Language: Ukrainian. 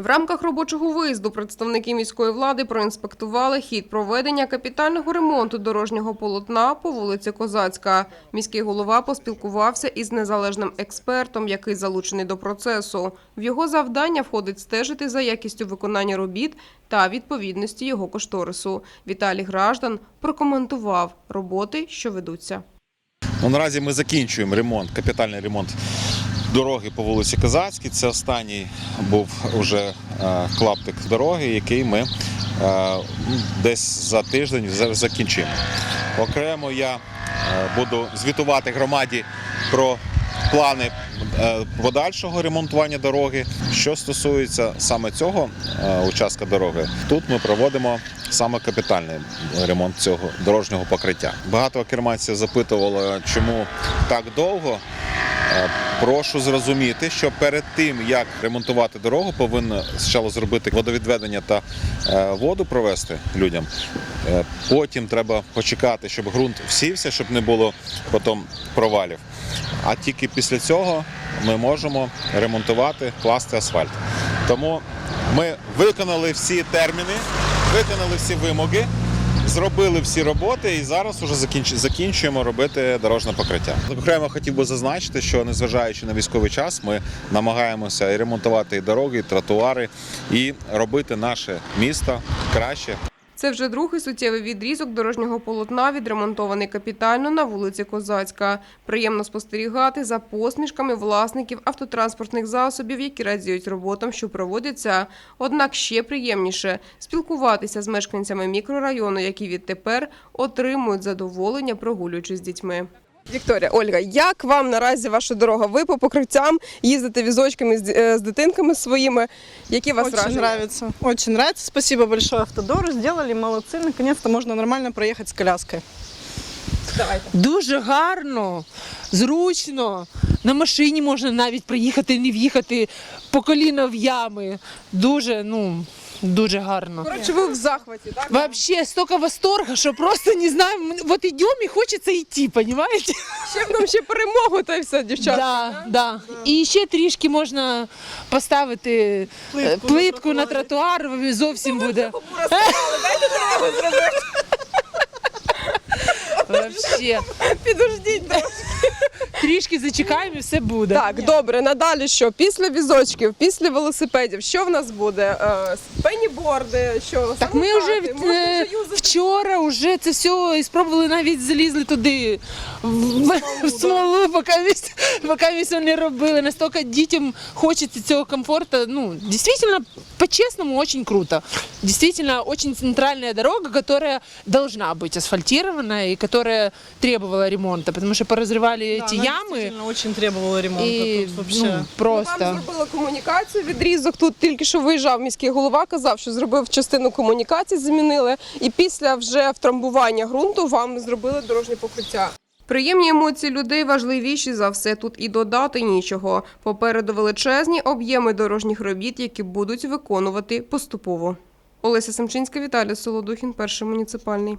В рамках робочого виїзду представники міської влади проінспектували хід проведення капітального ремонту дорожнього полотна по вулиці Козацька. Міський голова поспілкувався із незалежним експертом, який залучений до процесу. В його завдання входить стежити за якістю виконання робіт та відповідності його кошторису. Віталій Граждан прокоментував роботи, що ведуться. Ну, наразі ми закінчуємо ремонт, капітальний ремонт дороги по вулиці Козацькій. Це останній був вже е, клаптик дороги, який ми е, десь за тиждень закінчимо. Окремо я е, буду звітувати громаді про плани подальшого ремонтування дороги. Що стосується саме цього участка дороги, тут ми проводимо саме капітальний ремонт цього дорожнього покриття. Багато керманців запитувало, чому так довго. Е, Прошу зрозуміти, що перед тим як ремонтувати дорогу, повинно спочатку зробити водовідведення та е, воду провести людям. Е, Потім треба почекати, щоб ґрунт всівся, щоб не було потім провалів. А тільки після цього ми можемо ремонтувати, класти асфальт. Тому ми виконали всі терміни, виконали всі вимоги. Зробили всі роботи і зараз вже закінчуємо робити дорожне покриття. Окремо хотів би зазначити, що незважаючи на військовий час, ми намагаємося і ремонтувати і дороги, і тротуари, і робити наше місто краще, Це вже другий суттєвий відрізок дорожнього полотна, відремонтований капітально на вулиці Козацька. Приємно спостерігати за посмішками власників автотранспортних засобів, які радіють роботам, що проводяться. Однак ще приємніше спілкуватися з мешканцями мікрорайону, які відтепер отримують задоволення, прогулюючись з дітьми. Вікторія, Ольга, як вам наразі ваша дорога? Ви по покриттям їздите візочками з, е, з дитинками своїми. Які вас Очень нравится. Очень нравится. Спасибо большое Автодору. Сделали, молодцы. Наконец-то можно нормально проехать с коляской. Давайте. Дуже гарно, зручно. На машині можна навіть приїхати, не в'їхати по коліна в ями. Дуже, ну, дуже гарно. Коротше, ви в захваті, так? Вообще столько восторга, що просто не знаю, м- вот идем и хочеться йти, понимаете? Ще б нам ще перемогу, та й все, дівчата. Да, да. І ще трішки можна поставити е, Плитку плитку, на на тротуар, зовсім буде. Вообще. Підождіть Трішки зачекаємо і все буде. Так, добре, надалі що? Після візочків, після велосипедів, що в нас буде? Е, пеніборди, що Так ми вже, самокати, можна е, вже юзати. вчора вже це все і спробували навіть залізли туди в, в смолу, поки місь, поки місь вони робили. Настільки дітям хочеться цього комфорту. Ну, дійсно, по-чесному, очень круто. Действительно, очень центральная дорога, которая должна быть асфальтирована и которая требовала ремонта, потому что поразрывали эти она ямы. действительно очень требовала ремонта. И Тут вообще. ну, Вам просто. зробили комунікацію, відрізок. Тут тільки що виїжджав міський голова, казав, що зробив частину комунікації, замінили. І після вже втрамбування ґрунту вам зробили дорожнє покриття. Приємні емоції людей важливіші за все. Тут і додати нічого. Попереду величезні об'єми дорожніх робіт, які будуть виконувати поступово. Олеся Семчинська, Віталій Солодухін, перший муніципальний.